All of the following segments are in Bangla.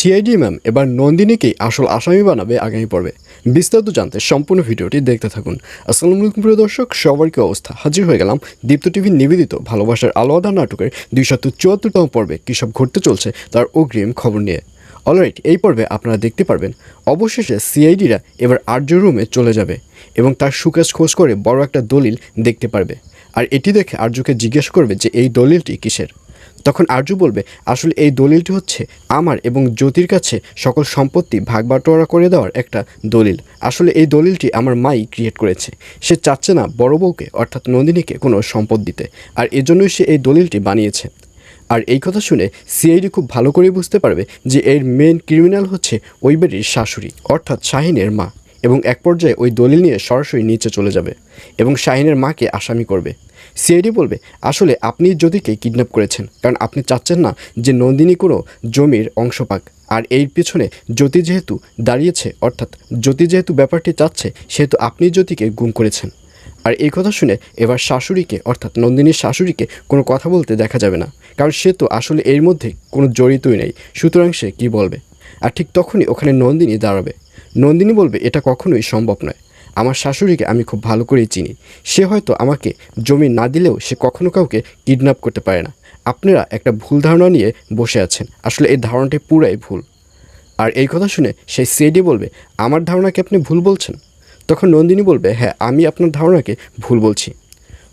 সিআইডি ম্যাম, এবার নন্দিনীকেই আসল আসামি বানাবে আগামী পর্বে। বিস্তারিত জানতে সম্পূর্ণ ভিডিওটি দেখতে থাকুন। আসসালামু আলাইকুম প্রিয় দর্শক, সবার কি অবস্থা? হাজির হয়ে গেলাম দীপ্ত টিভির নিবেদিত ভালোবাসার আলোয়াদা নাটকের দুইশত চুয়াত্তরতম পর্বে। কী সব ঘটতে চলছে তার অগ্রিম খবর নিয়ে। অলরাইট এই পর্বে আপনারা দেখতে পারবেন, অবশেষে সিআইডিরা এবার আর্য রুমে চলে যাবে এবং তার সুকেশ খোঁজ করে বড় একটা দলিল দেখতে পারবে। আর এটি দেখে আর্যকে জিজ্ঞেস করবে যে এই দলিলটি কিসের? তখন আর্য বলবে, আসলে এই দলিলটি হচ্ছে আমার এবং জ্যোতির কাছে সকল সম্পত্তি ভাগ বাটোয়ারা করে দেওয়ার একটা দলিল। আসলে এই দলিলটি আমার মাই ক্রিয়েট করেছে। সে চাচ্ছে না বড় বউকে, অর্থাৎ নন্দিনীকে কোনো সম্পদ দিতে। আর এজন্যই সে এই দলিলটি বানিয়েছে। আর এই কথা শুনে সিআইডি খুব ভালো করেই বুঝতে পারবে যে এর মেন ক্রিমিনাল হচ্ছে ওই বাড়ির শাশুড়ি, অর্থাৎ শাহিনের মা। এবং এক পর্যায়ে ওই দলিল নিয়ে সরাসরি নিচে চলে যাবে এবং শাহিনের মাকে আসামি করবে। সিআইডি বলবে, আসলে আপনি জ্যোতিকে কিডন্যাপ করেছেন, কারণ আপনি চাচ্ছেন না যে নন্দিনী কোনো জমির অংশ পাক। আর এর পিছনে জ্যোতি যেহেতু দাঁড়িয়েছে, অর্থাৎ জ্যোতি যেহেতু ব্যাপারটি চাচ্ছে, সেহেতু আপনি জ্যোতিকে গুম করেছেন। আর এই কথা শুনে এবার শাশুড়িকে, অর্থাৎ নন্দিনীর শাশুড়িকে কোনো কথা বলতে দেখা যাবে না, কারণ সে তো আসলে এর মধ্যে কোনো জড়িতই নেই। সুতরাং সে কী বলবে? আর ঠিক তখনই ওখানে নন্দিনী দাঁড়াবে। নন্দিনী বলবে, এটা কখনোই সম্ভব নয়। আমার শাশুড়িকে আমি খুব ভালো করেই চিনি। সে হয়তো আমাকে জমি না দিলেও সে কখনো কাউকে কিডন্যাপ করতে পারে না। আপনারা একটা ভুল ধারণা নিয়ে বসে আছেন। আসলে এই ধারণাটি পুরাই ভুল। আর এই কথা শুনে সেই সিআইডি বলবে, আমার ধারণাকে আপনি ভুল বলছেন? তখন নন্দিনী বলবে হ্যাঁ আমি আপনার ধারণাকে ভুল বলছি।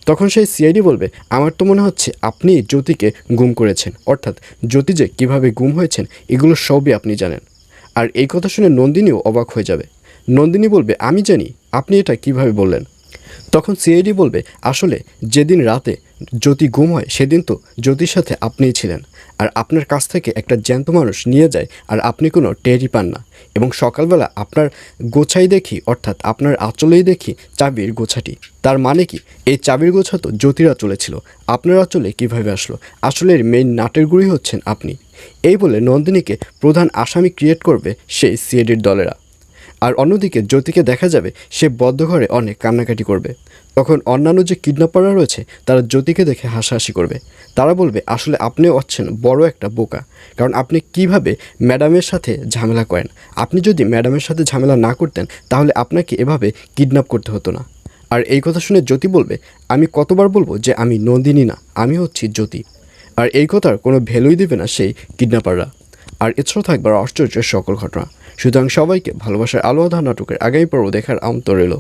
তখন সেই সিআইডি বলবে, আমার তো মনে হচ্ছে আপনি জ্যোতিকে গুম করেছেন। অর্থাৎ জ্যোতি যে কীভাবে গুম হয়েছেন, এগুলো সবই আপনি জানেন। আর এই কথা শুনে নন্দিনীও অবাক হয়ে যাবে। নন্দিনী বলবে, আমি জানি, আপনি এটা কীভাবে বললেন? তখন সিআইডি বলবে, আসলে যেদিন রাতে জ্যোতি গুম হয়, সেদিন তো জ্যোতির সাথে আপনিই ছিলেন। আর আপনার কাছ থেকে একটা জ্যান্ত মানুষ নিয়ে যায়, আর আপনি কোনো টেরই পান না। এবং সকালবেলা আপনার গোছাই দেখি, অর্থাৎ আপনার আঁচলেই দেখি চাবির গোছাটি। তার মানে কি? এই চাবির গোছা তো জ্যোতির আঁচলে ছিল। আপনার আঁচলে কীভাবে আসলো? আসলের মেইন নাটের গুড়ি হচ্ছেন আপনি। এই বলে নন্দিনীকে প্রধান আসামি ক্রিয়েট করবে সেই সিএডির দলেরা। আর অন্যদিকে জ্যোতিকে দেখা যাবে সে বদ্ধ ঘরে অনেক কান্নাকাটি করবে। তখন অন্যান্য যে কিডন্যাপাররা রয়েছে, তারা জ্যোতিকে দেখে হাসাহাসি করবে। তারা বলবে, আসলে আপনিও হচ্ছেন বড় একটা বোকা। কারণ আপনি কীভাবে ম্যাডামের সাথে ঝামেলা করেন? আপনি যদি ম্যাডামের সাথে ঝামেলা না করতেন, তাহলে আপনাকে এভাবে কিডন্যাপ করতে হতো না। আর এই কথা শুনে জ্যোতি বলবে, আমি কতবার বলব যে আমি নন্দিনী না, আমি হচ্ছি জ্যোতি। আর এই কথার কোনো ভ্যালুই দেবে না সেই কিডন্যাপাররা। আর এছাড়াও থাকবার আশ্চর্যের সকল ঘটনা। সুতরাং সবাইকে ভালোবাসার আলোয়াধা নাটকের আগামী পর্ব দেখার আন্তর রইল।